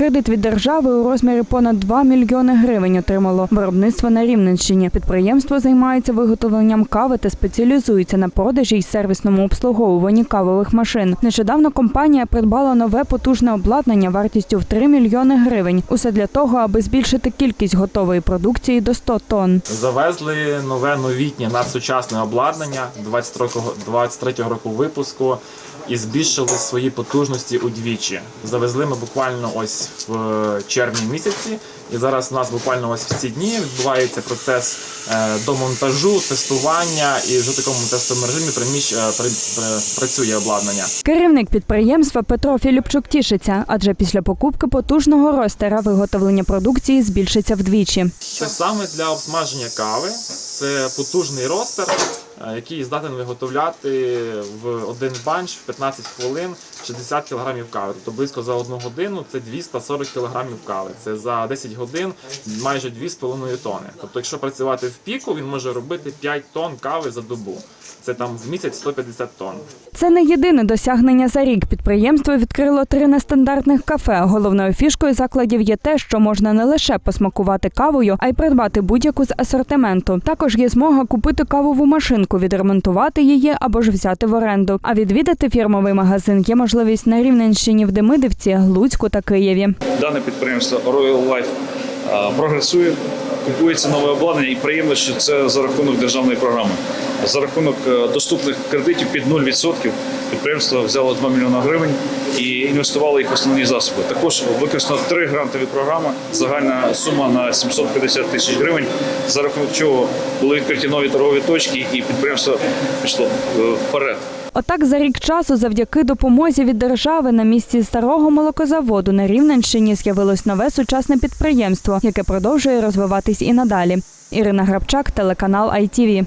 Кредит від держави у розмірі понад 2 мільйони гривень отримало виробництво на Рівненщині. Підприємство займається виготовленням кави та спеціалізується на продажі й сервісному обслуговуванні кавових машин. Нещодавно компанія придбала нове потужне обладнання вартістю в 3 мільйони гривень. Усе для того, аби збільшити кількість готової продукції до 100 тонн. Завезли нове новітнє надсучасне обладнання 23-го 23-го року випуску і збільшили свої потужності удвічі. Завезли ми буквально ось в червні місяці, і зараз у нас буквально ось в ці дні відбувається процес е, домонтажу, тестування, і вже в такому тестовому режимі приміщ, е, працює обладнання. Керівник підприємства Петро Філіпчук тішиться, адже після покупки потужного ростера виготовлення продукції збільшиться вдвічі. Це саме для обсмаження кави. Це потужний ростер, е, який здатен виготовляти в один банч в 15 хвилин 60 кг кави. Тобто близько за одну годину це 240 кг кави. Це за 10 годин майже 2,5 тонни. Тобто, якщо працювати в піку, він може робити 5 тонн кави за добу. Це там в місяць 150 тонн. Це не єдине досягнення за рік. Підприємство відкрило три нестандартних кафе. Головною фішкою закладів є те, що можна не лише посмакувати кавою, а й придбати будь-яку з асортименту. Також є змога купити кавову машинку, відремонтувати її або ж взяти в оренду. А відвідати фірмовий магазин є можливість на Рівненщині в Демидівці, Луцьку та Києві. Дане підприємство Royal Life прогресує, купується нове обладнання і приємно, що це за рахунок державної програми. За рахунок е, доступних кредитів під 0% підприємство взяло 2 мільйони гривень і інвестувало їх в основні засоби. Також використано три грантові програми. Загальна сума на 750 тисяч гривень, за рахунок чого були відкриті нові торгові точки, і підприємство пішло е, вперед. Отак за рік часу, завдяки допомозі від держави, на місці старого молокозаводу на Рівненщині з'явилось нове сучасне підприємство, яке продовжує розвиватись і надалі. Ірина Грабчак, телеканал ITV.